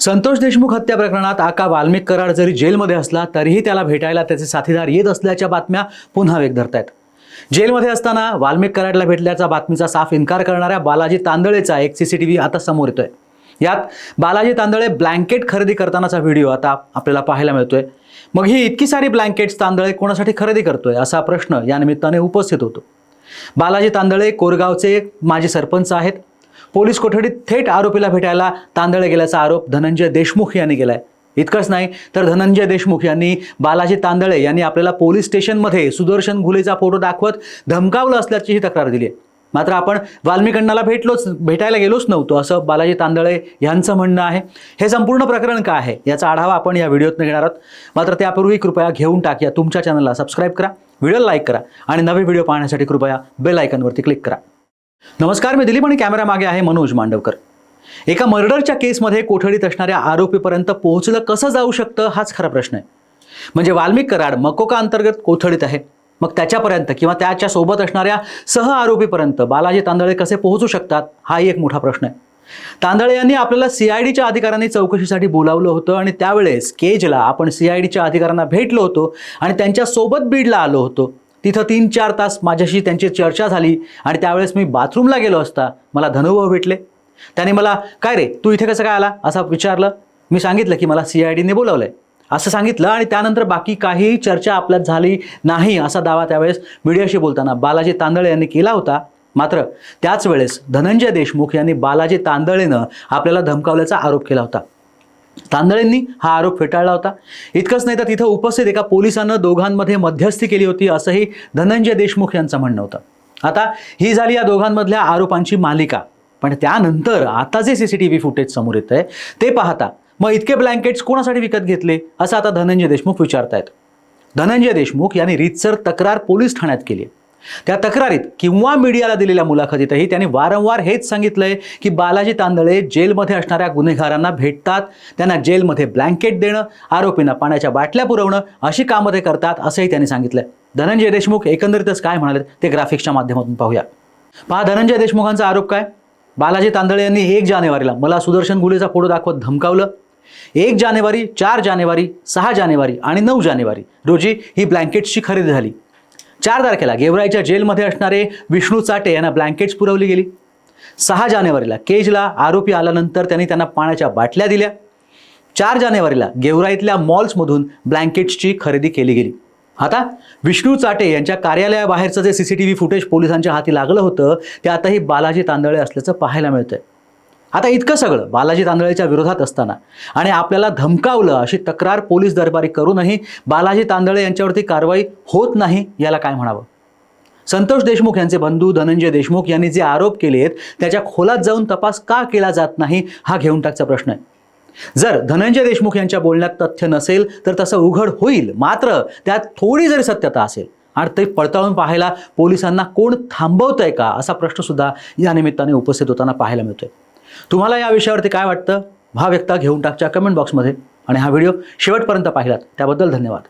संतोष देशमुख हत्या प्रकरणात आका वाल्मिक कराड जरी जेलमध्ये असला तरीही त्याला भेटायला त्याचे साथीदार येत असल्याच्या बातम्या पुन्हा वेग धरत आहेत जेलमध्ये असताना वाल्मिक कराडला भेटल्याचा बातमीचा साफ इन्कार करणाऱ्या बालाजी तांदळेचा एक सी सी टी व्ही आता समोर येतोय. यात बालाजी तांदळे ब्लँकेट खरेदी करतानाचा व्हिडिओ आता आपल्याला पाहायला मिळतोय. मग ही इतकी सारी ब्लँकेट्स तांदळे कोणासाठी खरेदी करतोय असा प्रश्न या निमित्ताने उपस्थित होतो. बालाजी तांदळे कोरगावचे माजी सरपंच आहेत. पोलीस कोठडीत थेट आरोपीला भेटायला तांदळे गेल्याचा आरोप धनंजय देशमुख यांनी केलाय. इतकंच नाही तर धनंजय देशमुख यांनी बालाजी तांदळे यांनी आपल्याला पोलीस स्टेशनमध्ये सुदर्शन घुलेचा फोटो दाखवत धमकावलं असल्याचीही तक्रार दिली आहे. मात्र आपण वाल्मिकण्णाला भेटलोच भेटायला गेलोच नव्हतो असं बालाजी तांदळे यांचं म्हणणं आहे. हे संपूर्ण प्रकरण काय आहे याचा आढावा आपण या व्हिडिओतनं घेणार आहोत. मात्र त्यापूर्वी कृपया घेऊन टाकया तुमच्या चॅनलला सबस्क्राईब करा व्हिडिओला लाईक करा आणि नवे व्हिडिओ पाहण्यासाठी कृपया बेल आयकनवरती क्लिक करा. नमस्कार मी दिलीप आणि कॅमेरा मागे आहे मनोज मांडवकर. एका मर्डरच्या केसमध्ये कोठडीत असणाऱ्या आरोपीपर्यंत पोहोचलं कसं जाऊ शकतं हाच खरा प्रश्न आहे. म्हणजे वाल्मिक कराड मकोका अंतर्गत कोठडीत आहे. मग त्याच्यापर्यंत किंवा त्याच्या सोबत असणाऱ्या सह आरोपीपर्यंत बालाजी तांदळे कसे पोहोचू शकतात हाही एक मोठा प्रश्न आहे. तांदळे यांनी आपल्याला सीआयडीच्या अधिकाऱ्यांनी चौकशीसाठी बोलावलं होतं आणि त्यावेळेस केजला आपण सीआयडीच्या अधिकाऱ्यांना भेटलो होतो आणि त्यांच्यासोबत बीडला आलो होतो. तिथं तीन चार तास माझ्याशी त्यांची चर्चा झाली आणि त्यावेळेस मी बाथरूमला गेलो असता मला धनुभाऊ भेटले. त्याने मला काय रे तू इथे कसं काय आला? असं विचारलं. मी सांगितलं की मला सी आय डीने बोलावलं आहे असं सांगितलं आणि त्यानंतर बाकी काहीही चर्चा आपल्यात झाली नाही असा दावा त्यावेळेस मीडियाशी बोलताना बालाजी तांदळे यांनी केला होता. मात्र त्याच वेळेस धनंजय देशमुख यांनी बालाजी तांदळेनं आपल्याला धमकावल्याचा आरोप केला होता. तांदळेंनी हा आरोप फेटाळला होता. इतकंच नाही तर तिथं उपस्थित एका पोलिसानं दोघांमध्ये मध्यस्थी केली होती असंही धनंजय देशमुख यांचं म्हणणं होतं. आता ही झाली या दोघांमधल्या आरोपांची मालिका. पण त्यानंतर आता जे C C T V footage समोर येत आहे ते पाहता मग इतके ब्लँकेट्स कोणासाठी विकत घेतले असं आता धनंजय देशमुख विचारतायत. धनंजय देशमुख यांनी रीतसर तक्रार पोलीस ठाण्यात केली आहे. त्या तक्रारीत किंवा मीडियाला दिलेल्या मुलाखतीतही त्यांनी वारंवार हेच सांगितलंय की बालाजी तांदळे जेलमध्ये असणाऱ्या गुन्हेगारांना भेटतात त्यांना जेलमध्ये ब्लँकेट देणं आरोपींना पाण्याच्या बाटल्या पुरवणं अशी कामं ते करतात असंही त्यांनी सांगितलंय. धनंजय देशमुख एकंदरीतच काय म्हणाले ते ग्राफिक्सच्या माध्यमातून पाहूया. पहा धनंजय देशमुखांचा आरोप काय? बालाजी तांदळे यांनी एक जानेवारीला मला सुदर्शन गुलेचा फोटो दाखवत धमकावलं. एक जानेवारी चार जानेवारी सहा जानेवारी आणि नऊ जानेवारी रोजी ही ब्लँकेट्सची खरेदी झाली. चार तारखेला गेवराईच्या जेलमध्ये असणारे विष्णू चाटे यांना ब्लँकेट्स पुरवली गेली. सहा जानेवारीला केजला आरोपी आल्यानंतर त्यांनी त्यांना पाण्याच्या बाटल्या दिल्या. चार जानेवारीला गेवराईतल्या मॉल्समधून ब्लँकेट्सची खरेदी केली गेली. आता विष्णू चाटे यांच्या कार्यालयाबाहेरचं जे C C T V footage पोलिसांच्या हाती लागलं होतं ते आताही बालाजी तांदळे असल्याचं पाहायला मिळतंय. आता इतकं सगळं बालाजी तांदळेच्या विरोधात असताना आणि आपल्याला धमकावलं अशी तक्रार पोलीस दरबारी करूनही बालाजी तांदळे यांच्यावरती कारवाई होत नाही याला काय म्हणावं? संतोष देशमुख यांचे बंधू धनंजय देशमुख यांनी जे आरोप केले आहेत त्याच्या खोलात जाऊन तपास का केला जात नाही हा घेऊन टाकचा प्रश्न आहे. जर धनंजय देशमुख यांच्या बोलण्यात तथ्य नसेल तर तसं उघड होईल. मात्र त्यात थोडी जरी सत्यता असेल आणि ते पडताळून पाहायला पोलिसांना कोण थांबवतंय का असा प्रश्नसुद्धा या निमित्ताने उपस्थित होताना पाहायला मिळतोय. तुम्हाला या विषयावरती काय वाटतं? भाव व्यक्त घेऊन टाकच्या कमेंट बॉक्समध्ये आणि हा व्हिडिओ शेवटपर्यंत पाहिलात. त्याबद्दल धन्यवाद.